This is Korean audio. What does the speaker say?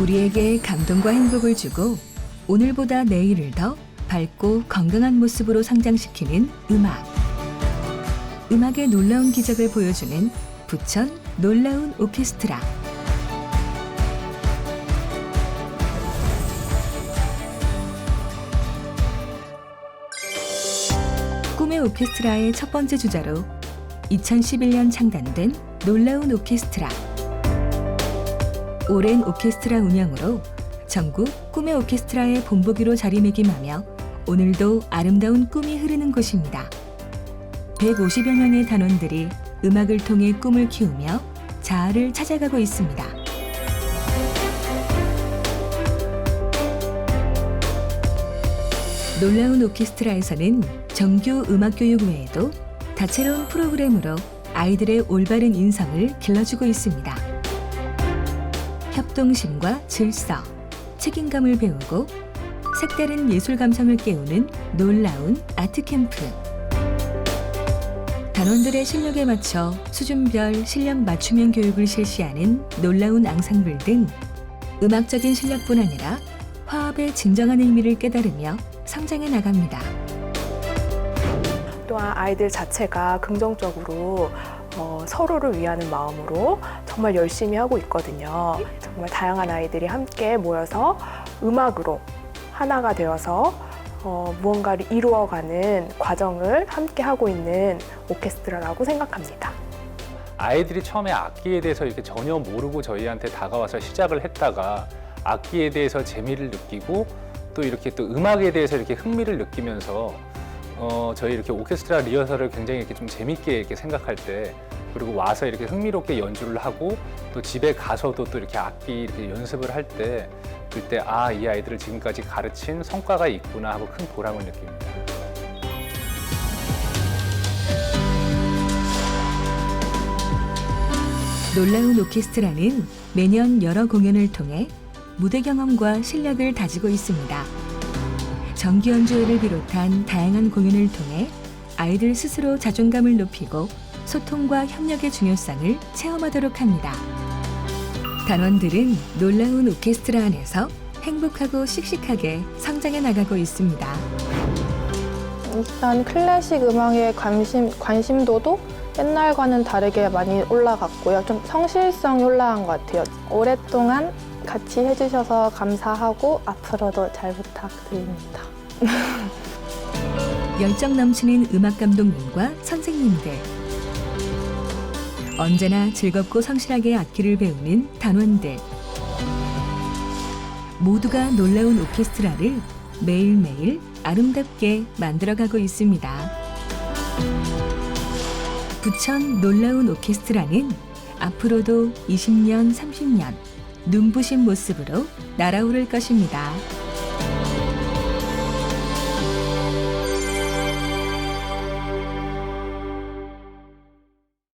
우리에게 감동과 행복을 주고 오늘보다 내일을 더 밝고 건강한 모습으로 성장시키는 음악. 음악의 놀라운 기적을 보여주는 부천 놀라운 오케스트라. 꿈의 오케스트라의 첫 번째 주자로 2011년 창단된 놀라운 오케스트라. 오랜 오케스트라 운영으로 전국 꿈의 오케스트라의 본보기로 자리매김하며 오늘도 아름다운 꿈이 흐르는 곳입니다. 150여 명의 단원들이 음악을 통해 꿈을 키우며 자아를 찾아가고 있습니다. 놀라운 오케스트라에서는 정규 음악 교육 외에도 다채로운 프로그램으로 아이들의 올바른 인성을 길러주고 있습니다. 협동심과 질서, 책임감을 배우고 색다른 예술 감성을 깨우는 놀라운 아트 캠프. 단원들의 실력에 맞춰 수준별 실력 맞춤형 교육을 실시하는 놀라운 앙상블 등 음악적인 실력뿐 아니라 화합의 진정한 의미를 깨달으며 성장해 나갑니다. 또한 아이들 자체가 긍정적으로 어, 서로를 위하는 마음으로 정말 열심히 하고 있거든요. 정말 다양한 아이들이 함께 모여서 음악으로 하나가 되어서 어, 무언가를 이루어가는 과정을 함께 하고 있는 오케스트라라고 생각합니다. 아이들이 처음에 악기에 대해서 이렇게 전혀 모르고 저희한테 다가와서 시작을 했다가 악기에 대해서 재미를 느끼고 또 이렇게 또 음악에 대해서 이렇게 흥미를 느끼면서 어, 저희 이렇게 오케스트라 리허설을 굉장히 이렇게 좀 재밌게 이렇게 생각할 때 그리고 와서 이렇게 흥미롭게 연주를 하고 또 집에 가서도 또 이렇게 악기 이렇게 연습을 할 때 그때 아 이 아이들을 지금까지 가르친 성과가 있구나 하고 큰 보람을 느낍니다. 놀라운 오케스트라는 매년 여러 공연을 통해 무대 경험과 실력을 다지고 있습니다. 정기 연주회를 비롯한 다양한 공연을 통해 아이들 스스로 자존감을 높이고 소통과 협력의 중요성을 체험하도록 합니다. 단원들은 놀라운 오케스트라 안에서 행복하고 씩씩하게 성장해 나가고 있습니다. 일단 클래식 음악에 관심, 관심도도 옛날과는 다르게 많이 올라갔고요. 좀 성실성이 올라간 것 같아요. 오랫동안 같이 해주셔서 감사하고 앞으로도 잘 부탁드립니다. 열정 넘치는 음악 감독님과 선생님들. 언제나 즐겁고 성실하게 악기를 배우는 단원들. 모두가 놀라운 오케스트라를 매일매일 아름답게 만들어가고 있습니다. 부천 놀라운 오케스트라는 앞으로도 20년, 30년 눈부신 모습으로 날아오를 것입니다.